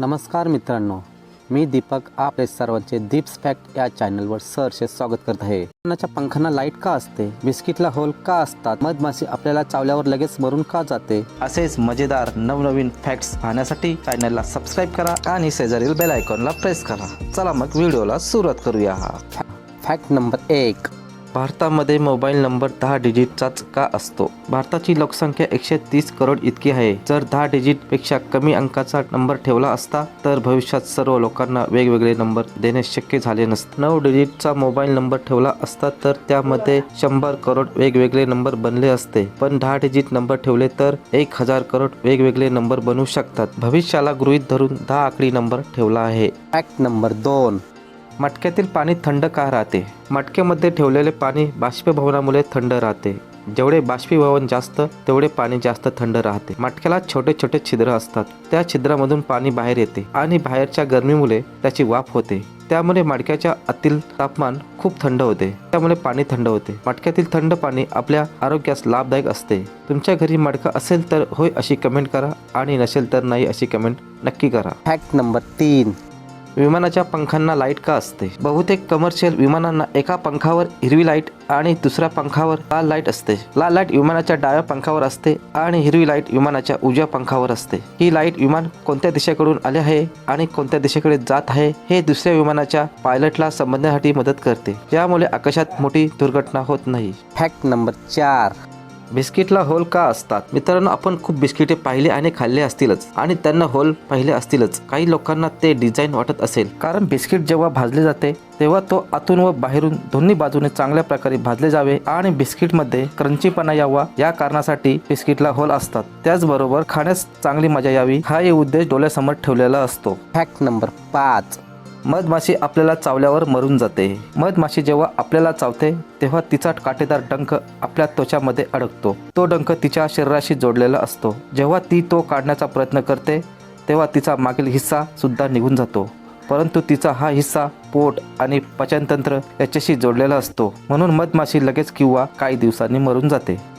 नमस्कार मित्रांनो मी दीपक आपले सर्वांचे दीप्स फॅक्ट या चॅनलवर सहर्ष स्वागत करत आहे. अन्नाच्या पंखांना लाइट का असते? बिस्किटला होल का असतात? मधमाशी आपल्याला चावल्यावर लगेच मरून का जाते? असेच मजेदार नवनवीन फॅक्ट्स पाहण्यासाठी चॅनलला सबस्क्राईब करा आणि शेजारील बेल आयकॉनला प्रेस करा. चला मग व्हिडिओला सुरुवात करूया. फॅक्ट नंबर एक. भारतामध्ये मोबाईल नंबर दहा डिजिटचाच का असतो? भारताची लोकसंख्या एकशे तीस करोड इतकी आहे. जर दहा डिजिटपेक्षा कमी अंकाचा नंबर ठेवला असता तर भविष्यात सर्व लोकांना वेगवेगळे नंबर देणे शक्य झाले नसते. नऊ डिजिटचा मोबाईल नंबर ठेवला असता तर त्यामध्ये शंभर करोड वेगवेगळे नंबर बनले असते. पण दहा डिजिट नंबर ठेवले तर एक हजार करोड वेगवेगळे नंबर बनू शकतात. भविष्याला गृहीत धरून दहा आकडी नंबर ठेवला आहे. ऍक्ट नंबर दोन. मटक्यातील पाणी थंड का राहते? मटक्यामध्ये ठेवलेले पाणी बाष्पीभवनामुळे थंड राहते. जेवढे बाष्पीभवन जास्त तेवढे पाणी जास्त थंड राहते. मटक्याला छोटे छोटे छिद्र असतात. त्या छिद्रामधून पाणी बाहेर येते आणि बाहेरच्या गरमीमुळे त्याची वाफ होते. त्यामुळे मडक्याच्या आतील तापमान खूप थंड होते. त्यामुळे पाणी थंड होते. मटक्यातील थंड पाणी आपल्या आरोग्यास लाभदायक असते. तुमच्या घरी मडका असेल तर होय अशी कमेंट करा आणि नसेल तर नाही अशी कमेंट नक्की करा. फॅक्ट नंबर तीन. विमानाच्या पंखांना लाइट का असते? बहुतेक कमर्शियल विमानांना एका पंखावर हिरवी लाइट आणि दुसऱ्या पंखावर लाल लाइट असते. लाल लाइट विमानाच्या डाव्या पंखावर असते आणि हिरवी लाइट विमानाच्या उजव्या पंखावर असते. ही लाइट विमान कोणत्या दिशेकडून आले आहे आणि कोणत्या दिशेकडे जात आहे हे दुसऱ्या विमानाच्या पायलटला समजण्यासाठी मदत करते. यामुळे आकाशात मोठी दुर्घटना होत नाही. फॅक्ट नंबर चार. बिस्किटला होल का असतात? मित्रांनो आपण खूप बिस्किटे पाहिले आणि खाल्ले असतीलच. आणि त्यांना होल पाहिले असतीलच. काही लोकांना ते डिझाईन वाटत असेल. कारण बिस्किट जेव्हा भाजले जाते तेव्हा तो आतून व बाहेरून दोन्ही बाजूने चांगल्या प्रकारे भाजले जावे आणि बिस्किटमध्ये क्रंचीपणा यावा. या कारणासाठी बिस्किटला होल असतात. त्याचबरोबर खाण्यास चांगली मजा यावी. हा हे उद्देश डोळ्यासमोर ठेवलेला असतो. फॅक्ट नंबर पाच. मधमाशी आपल्याला चावल्यावर मरून जाते. मधमाशी जेव्हा आपल्याला चावते तेव्हा तिचा काटेदार डंख आपल्या त्वचामध्ये अडकतो. तो डंख तिच्या शरीराशी जोडलेला असतो. जेव्हा ती तो काढण्याचा प्रयत्न करते तेव्हा तिचा मागील हिस्सा सुद्धा निघून जातो. परंतु तिचा हा हिस्सा पोट आणि पचनतंत्र याच्याशी जोडलेला असतो. म्हणून मधमाशी लगेच किंवा काही दिवसांनी मरून जाते.